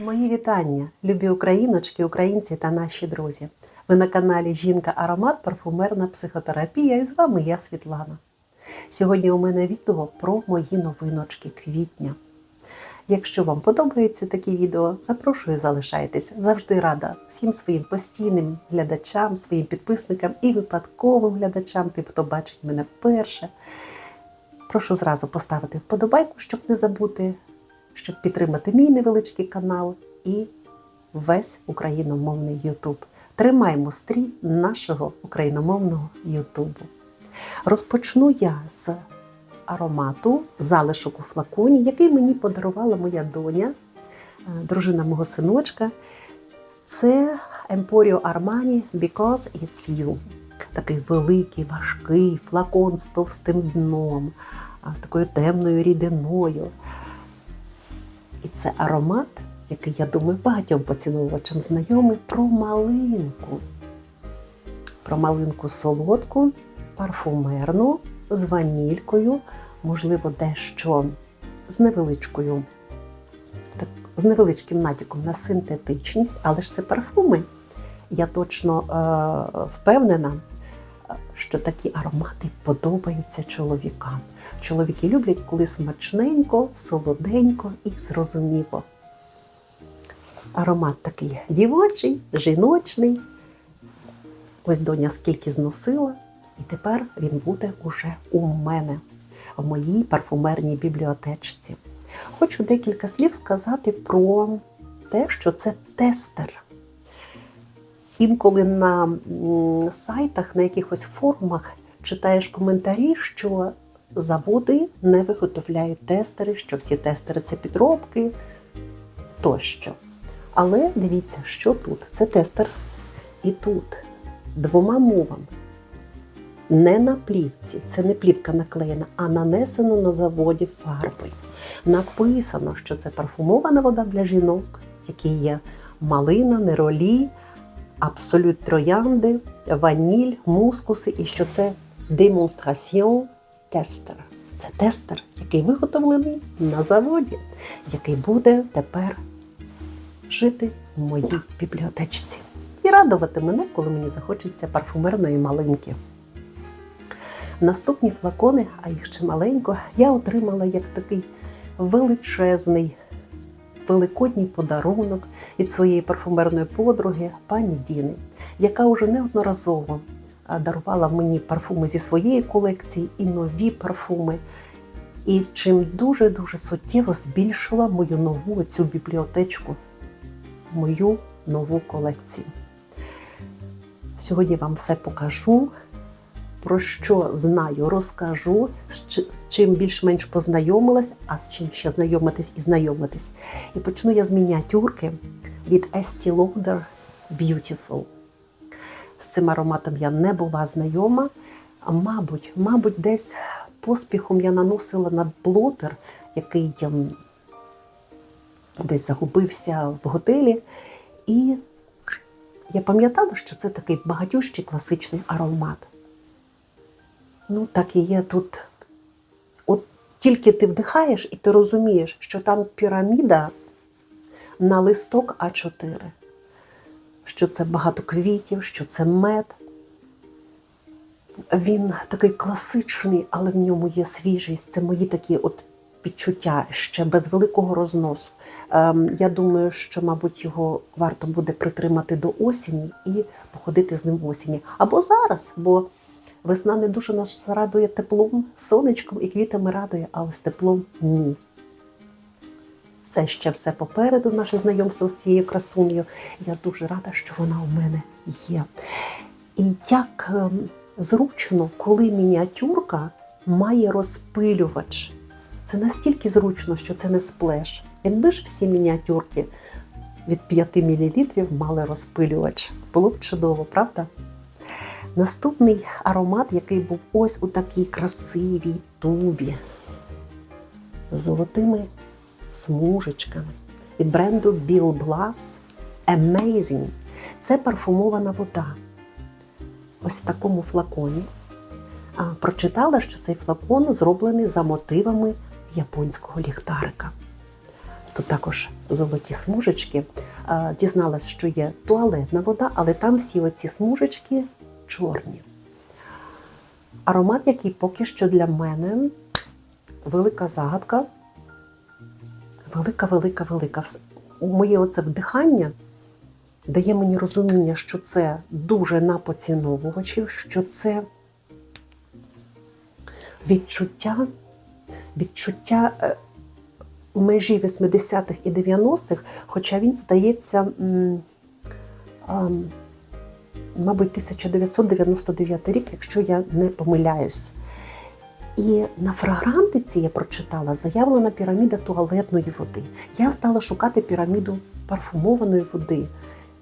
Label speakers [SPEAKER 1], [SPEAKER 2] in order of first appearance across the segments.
[SPEAKER 1] Мої вітання, любі україночки, українці та наші друзі. Ви на каналі Жінка Аромат, парфумерна психотерапія і з вами я Світлана. Сьогодні у мене відео про мої новиночки квітня. Якщо вам подобаються такі відео, запрошую залишайтесь. Завжди рада всім своїм постійним глядачам, своїм підписникам і випадковим глядачам, тим, хто бачить мене вперше. Прошу зразу поставити вподобайку, щоб не забути, щоб підтримати мій невеличкий канал і весь україномовний Ютуб. Тримаємо стрій нашого україномовного Ютубу. Розпочну я з аромату залишок у флаконі, який мені подарувала моя доня, е, дружина мого синочка. Це Emporio Armani Because It's You. Такий великий, важкий флакон з товстим дном, з такою темною рідиною. І це аромат, який, я думаю, багатьом поціновувачам знайомий про малинку. Про малинку солодку, парфумерну, з ванількою, можливо, дещо з невеличкою, так, з невеличким натяком на синтетичність, але ж це парфуми. Я точно е, впевнена, що такі аромати подобаються чоловікам. Чоловіки люблять, коли смачненько, солоденько і зрозуміло. Аромат такий дівочий, жіночний. Ось доня скільки зносила, і тепер він буде уже у мене, в моїй парфумерній бібліотечці. Хочу декілька слів сказати про те, що це тестер. Інколи на сайтах, на якихось форумах читаєш коментарі, що заводи не виготовляють тестери, що всі тестери це підробки тощо. Але дивіться, що тут. Це тестер. І тут двома мовами. Не на плівці, це не плівка наклеєна, а нанесено на заводі фарбою. Написано, що це парфумована вода для жінок, які є малина, неролі, абсолют троянди, ваніль, мускуси, і що це демонстраціон тестер. Це тестер, який виготовлений на заводі, який буде тепер жити в моїй бібліотечці. І радувати мене, коли мені захочеться парфумерної малинки. Наступні флакони, а їх ще маленько, я отримала як такий величезний великодній подарунок від своєї парфумерної подруги пані Діни, яка уже неодноразово дарувала мені парфуми зі своєї колекції і нові парфуми. І чим дуже-дуже суттєво збільшила мою нову цю бібліотечку, мою нову колекцію. Сьогодні вам все покажу, про що знаю, розкажу, з чим більш-менш познайомилась, а з чим ще знайомитись і знайомитись. І почну я з мініатюрки від Estee Lauder Beautiful. З цим ароматом я не була знайома. Мабуть, мабуть, десь поспіхом я наносила на блотер, який ем, десь загубився в готелі. І я пам'ятала, що це такий багатющий класичний аромат. Ну, так і є тут. От тільки ти вдихаєш і ти розумієш, що там піраміда на листок А4, що це багато квітів, що це мед. Він такий класичний, але в ньому є свіжість. Це мої такі от відчуття ще без великого розносу. Ем, я думаю, що, мабуть, його варто буде притримати до осені і походити з ним в осені. Або зараз, бо весна не дуже нас радує теплом, сонечком і квітами радує, а ось теплом ні. Це ще все попереду, наше знайомство з цією красунею. Я дуже рада, що вона у мене є. І як ем, зручно, коли мініатюрка має розпилювач. Це настільки зручно, що це не сплеш. Якби ж всі мініатюрки від 5 мл мали розпилювач, було б чудово, правда? Наступний аромат, який був ось у такій красивій тубі з золотими смужечками від бренду Bill Blass Amazing. Це парфумована вода. Ось в такому флаконі. А, прочитала, що цей флакон зроблений за мотивами японського ліхтарика. Тут також золоті смужечки. Дізналась, що є туалетна вода, але там всі оці смужечки чорні. Аромат, який поки що для мене велика загадка. Велика, велика, велика. Моє оце вдихання дає мені розуміння, що це дуже на поціновувачів, що це відчуття, відчуття е, межі 80-х і 90-х, хоча він здається, м, ам, мабуть, 1999 рік, якщо я не помиляюсь. І на фрагрантиці я прочитала заявлена піраміда туалетної води. Я стала шукати піраміду парфумованої води.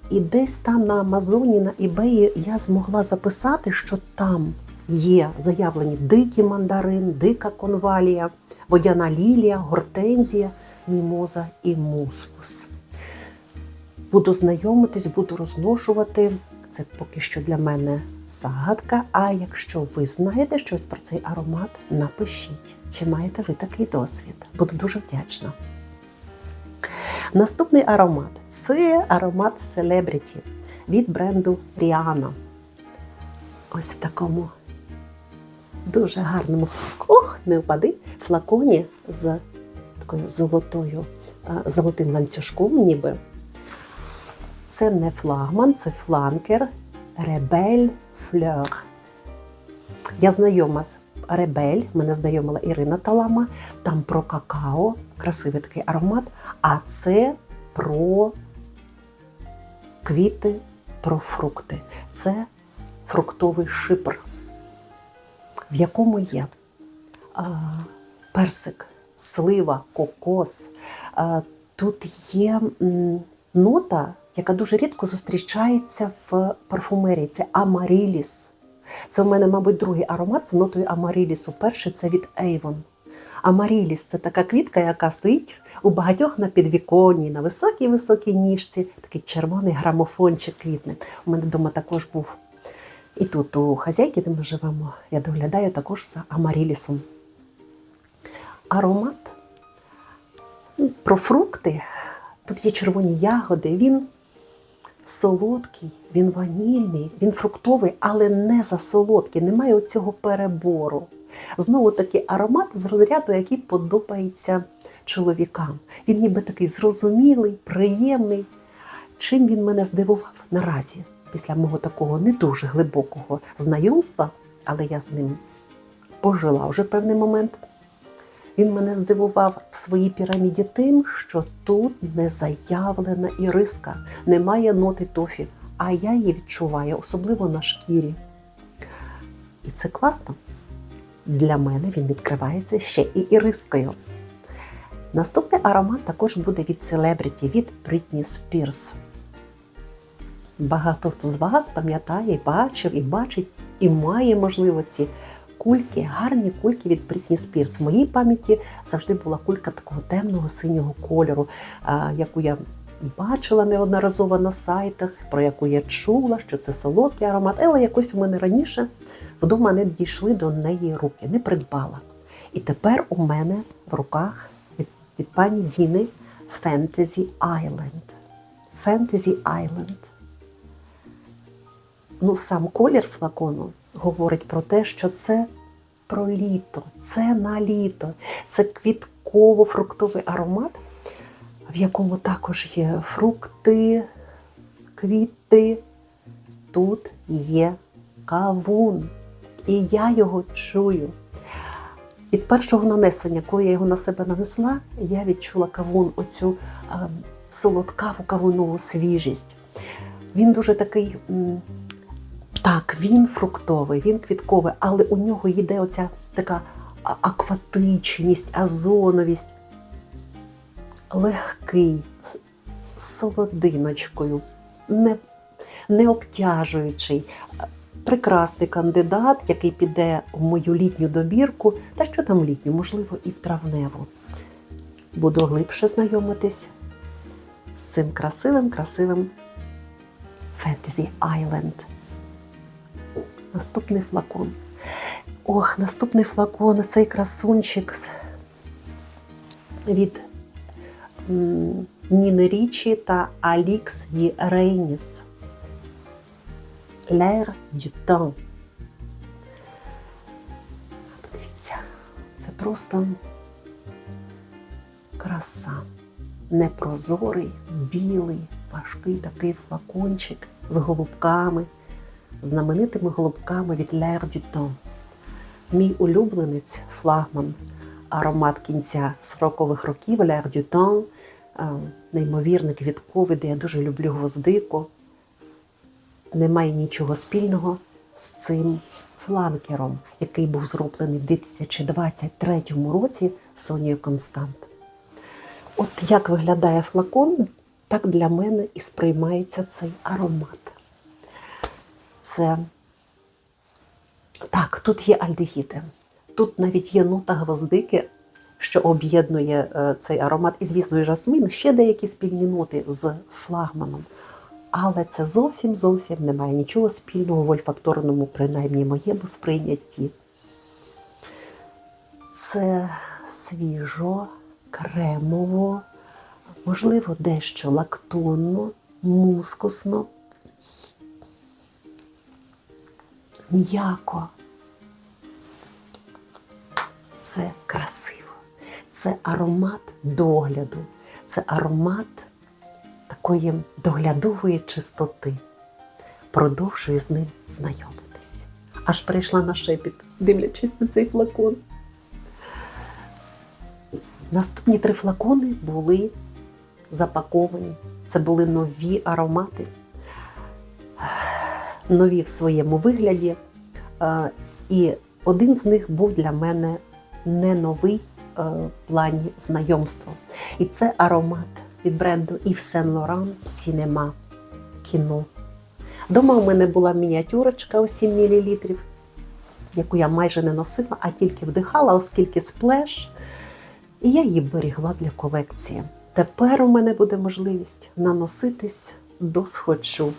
[SPEAKER 1] І десь там на Амазоні, на eBay я змогла записати, що там є заявлені дикий мандарин, дика конвалія, водяна лілія, гортензія, мімоза і мускус. Буду знайомитись, буду розношувати. Це поки що для мене загадка. А якщо ви знаєте щось про цей аромат, напишіть, чи маєте ви такий досвід. Буду дуже вдячна. Наступний аромат це аромат Celebrity від бренду Rihanna. Ось в такому дуже гарному ох, не впади, флаконі з такою золотою, е, золотим ланцюжком, ніби. Це не флагман, це фланкер Ребель Флeur. Я знайома з Ребель, мене знайомила Ірина Талама. Там про какао, красивий такий аромат. А це про квіти, про фрукти. Це фруктовий шипр, в якому є а, персик, слива, кокос. А, тут є нота, яка дуже рідко зустрічається в парфумерії. Це амаріліс. Це у мене, мабуть, другий аромат з нотою амарілісу. Перший це від Avon. Амаріліс це така квітка, яка стоїть у багатьох на підвіконні, на високій високій ніжці. Такий червоний грамофончик квітне. У мене вдома також був. І тут у хазяйки, де ми живемо, я доглядаю також за амарілісом. Аромат ну, про фрукти. Тут є червоні ягоди. Він солодкий, він ванільний, він фруктовий, але не засолодкий, немає оцього перебору. Знову таки аромат з розряду, який подобається чоловікам. Він ніби такий зрозумілий, приємний. Чим він мене здивував наразі, після мого такого не дуже глибокого знайомства, але я з ним пожила вже певний момент. Він мене здивував в своїй піраміді тим, що тут не заявлена іриска, немає ноти тофі, а я її відчуваю, особливо на шкірі. І це класно. Для мене він відкривається ще і ірискою. Наступний аромат також буде від Celebrity, від Britney Spears. Багато хто з вас пам'ятає, бачив, і бачить, і має, можливо, ці кульки, гарні кульки від Britney Spears. В моїй пам'яті завжди була кулька такого темного синього кольору, яку я бачила неодноразово на сайтах, про яку я чула, що це солодкий аромат, але якось у мене раніше вдома не дійшли до неї руки, не придбала. І тепер у мене в руках від, від пані Діни Fantasy Island. Fantasy Island. Ну, сам колір флакону говорить про те, що це про літо, це на літо, це квітково-фруктовий аромат, в якому також є фрукти, квіти. Тут є кавун. І я його чую. Від першого нанесення, коли я його на себе нанесла, я відчула кавун, оцю а, солодкаву кавунову свіжість. Він дуже такий. Так, він фруктовий, він квітковий, але у нього йде оця така акватичність, азоновість. Легкий, з солодиночкою, не, не обтяжуючий. Прекрасний кандидат, який піде в мою літню добірку, та що там літню, можливо, і в травневу. Буду глибше знайомитись з цим красивим, красивим Fantasy Island. Наступний флакон. Ох, наступний флакон, цей красунчик від Ніни Річі та Алікс Ді Рейніс. Du temps. Подивіться, це просто краса. Непрозорий, білий, важкий такий флакончик з голубками, знаменитими голубками від L'air du. Мій улюбленець флагман, аромат кінця 40-х років L'air du temps, неймовірний квітковий, де я дуже люблю гвоздику. Немає нічого спільного з цим фланкером, який був зроблений в 2023 році Сонією Констант. От як виглядає флакон, так для мене і сприймається цей аромат. Це так, тут є альдегіди. Тут навіть є нута гвоздики, що об'єднує е, цей аромат. І, звісно, і жасмин, ще деякі спільні ноти з флагманом. Але це зовсім зовсім не має нічого спільного в ольфакторному, принаймні моєму сприйнятті. Це свіжо, кремово, можливо, дещо лактонно, мускусно, м'яко. Це красиво. Це аромат догляду, це аромат такої доглядової чистоти. Продовжую з ним знайомитись. Аж перейшла на шепіт, дивлячись на цей флакон. Наступні три флакони були запаковані. Це були нові аромати, нові в своєму вигляді. Е, І один з них був для мене не новий е, в плані знайомства. І це аромат від бренду Yves Saint Laurent Cinema кіно. Дома у мене була мініатюрочка у 7 мл, яку я майже не носила, а тільки вдихала, оскільки сплеш. І я її берегла для колекції. Тепер у мене буде можливість наноситись до схочу.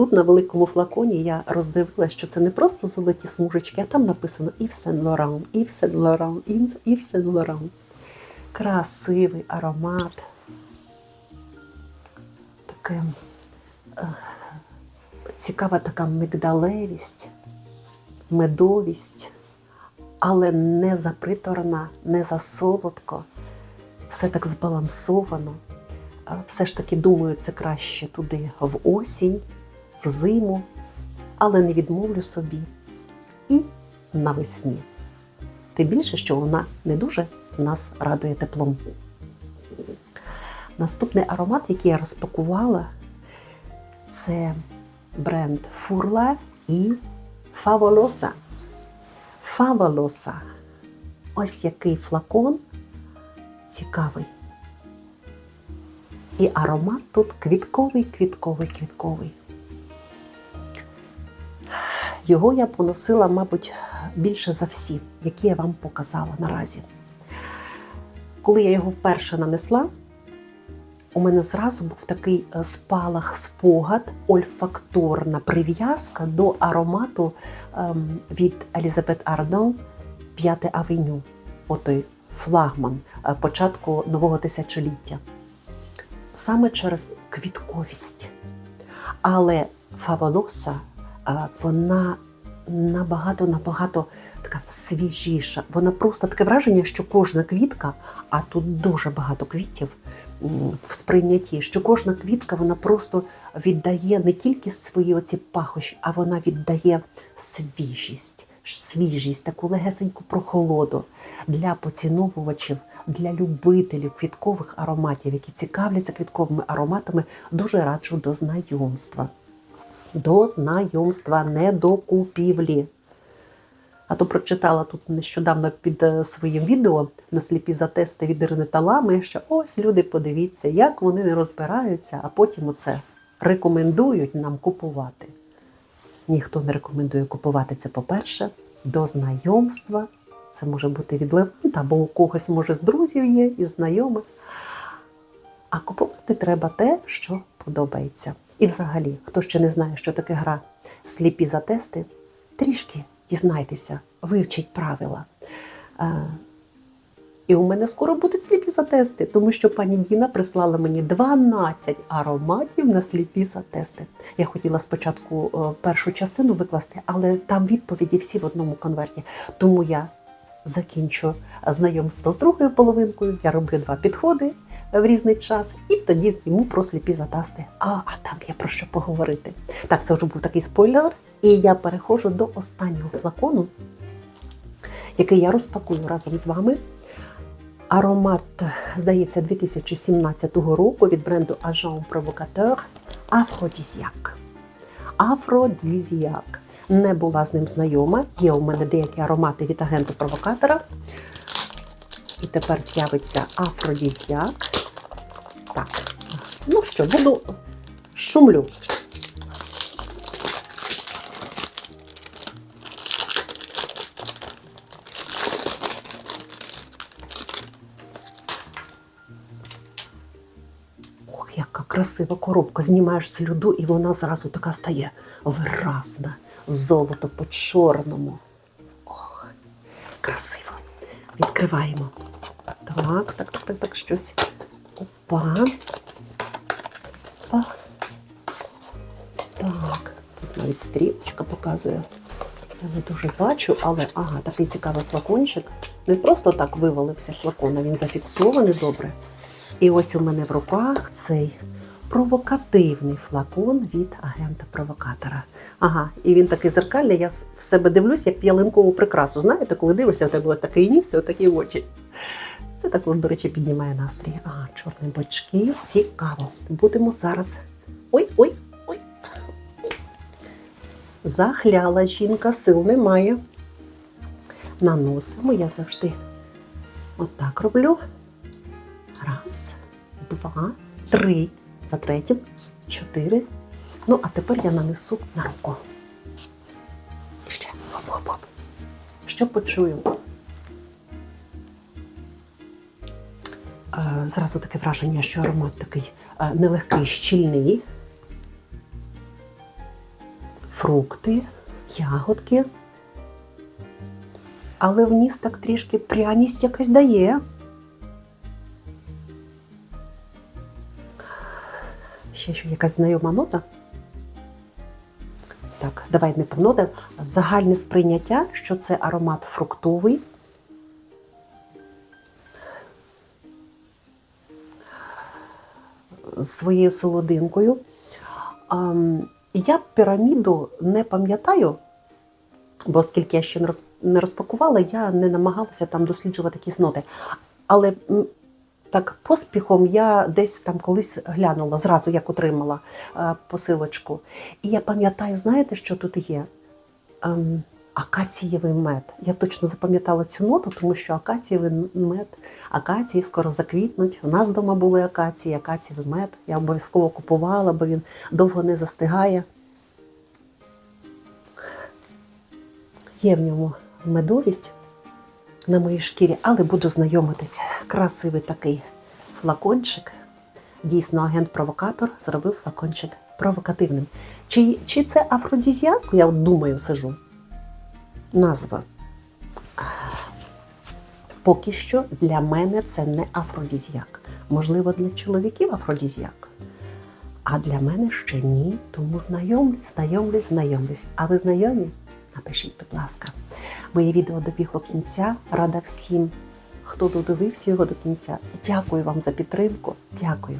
[SPEAKER 1] Тут на великому флаконі я роздивилася, що це не просто золоті смужечки, а там написано Yves Saint Laurent, Yves Saint Laurent, Yves Saint Laurent. Красивий аромат. Таке е, цікава така мигдалевість, медовість, але не заприторна, не засолодко. Все так збалансовано. Все ж таки, думаю, це краще туди в осінь, в зиму, але не відмовлю собі. І навесні. Тим більше, що вона не дуже нас радує теплом. Наступний аромат, який я розпакувала, це бренд Фурла і Фаволоса. Фаволоса. Ось який флакон цікавий. І аромат тут квітковий, квітковий, квітковий. Його я поносила, мабуть, більше за всі, які я вам показала наразі. Коли я його вперше нанесла, у мене зразу був такий е, спалах, спогад, ольфакторна прив'язка до аромату ем, від Елізабет Ардон П'яте авеню, отой флагман е, початку нового тисячоліття. Саме через квітковість. Але фаволоса е, вона набагато-набагато така свіжіша. Вона просто таке враження, що кожна квітка, а тут дуже багато квітів в сприйнятті, що кожна квітка вона просто віддає не тільки свої оці пахощі, а вона віддає свіжість, свіжість, таку легесеньку прохолоду для поціновувачів, для любителів квіткових ароматів, які цікавляться квітковими ароматами, дуже раджу до знайомства. До знайомства, не до купівлі. А то прочитала тут нещодавно під е, своїм відео на сліпі за тести від Ірини Талами, що ось люди подивіться, як вони не розбираються, а потім оце рекомендують нам купувати. Ніхто не рекомендує купувати це, по-перше, до знайомства. Це може бути від Леванта, або у когось, може, з друзів є, із знайомих. А купувати треба те, що подобається. І взагалі, хто ще не знає, що таке гра сліпі за тести, трішки дізнайтеся, вивчіть правила. Е, І у мене скоро будуть сліпі затести, тому що пані Діна прислала мені 12 ароматів на сліпі затести. Я хотіла спочатку е, першу частину викласти, але там відповіді всі в одному конверті. Тому я закінчу знайомство з другою половинкою. Я роблю два підходи в різний час, і тоді зніму про сліпі затасти. А, а там є про що поговорити. Так, це вже був такий спойлер, і я переходжу до останнього флакону, який я розпакую разом з вами. Аромат, здається, 2017 року від бренду Agent Provocateur Афродізіак. Афродізіак. Не була з ним знайома. Є у мене деякі аромати від агенту провокатора. І тепер з'явиться афродізіак. Так, ну що, буду шумлю. Ох, яка красива коробка. Знімаєш слюду, і вона зразу така стає виразна. Золото по чорному. Ох, красиво. Відкриваємо. Так, так, так, так, так, щось. Опа. Опа. Так, тут навіть стрілочка показує. Я не дуже бачу, але ага, такий цікавий флакончик. Не просто так вивалився флакон, а він зафіксований добре. І ось у мене в руках цей провокативний флакон від агента-провокатора. Ага, і він такий зеркальний, я в себе дивлюсь, як в ялинкову прикрасу. Знаєте, коли дивишся, у тебе такий ніс і отакі очі. Це також, до речі, піднімає настрій. А, чорні бочки. Цікаво. Будемо зараз. Ой, ой. Захляла жінка, сил немає. Наносимо, я завжди отак роблю. Раз, два, три. За третім, чотири. Ну, а тепер я нанесу на руку. Ще. Хоп-хоп-хоп. Що почую? Зразу таке враження, що аромат такий е, нелегкий, щільний. Фрукти, ягодки. Але вніс так трішки пряність якась дає. Ще що якась знайома нота. Так, давай не про ноти. Загальне сприйняття, що це аромат фруктовий. Своєю солодинкою. Я піраміду не пам'ятаю, бо оскільки я ще не розпакувала, я не намагалася там досліджувати якісь ноти. Але так поспіхом я десь там колись глянула, зразу як отримала е, посилочку. І я пам'ятаю, знаєте, що тут є? Акацієвий мед. Я точно запам'ятала цю ноту, тому що акацієвий мед, акації скоро заквітнуть. У нас вдома були акації, акацієвий мед. Я обов'язково купувала, бо він довго не застигає. Є в ньому медовість на моїй шкірі, але буду знайомитися. Красивий такий флакончик. Дійсно, агент-провокатор зробив флакончик провокативним. Чи, чи це афродізіак? Я от думаю, сижу. Назва. Поки що для мене це не афродізіак. Можливо, для чоловіків афродізіак. А для мене ще ні. Тому знайомлюсь, знайомлюсь, знайомлюсь. А ви знайомі? Напишіть, будь ласка. Моє відео добігло кінця. Рада всім, хто додивився його до кінця. Дякую вам за підтримку. Дякую.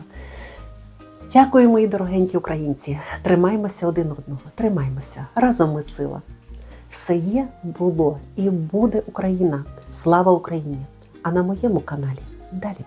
[SPEAKER 1] Дякую, мої дорогенькі українці. Тримаймося один одного. Тримаймося. Разом ми сила. Все є, було і буде Україна. Слава Україні! А на моєму каналі далі.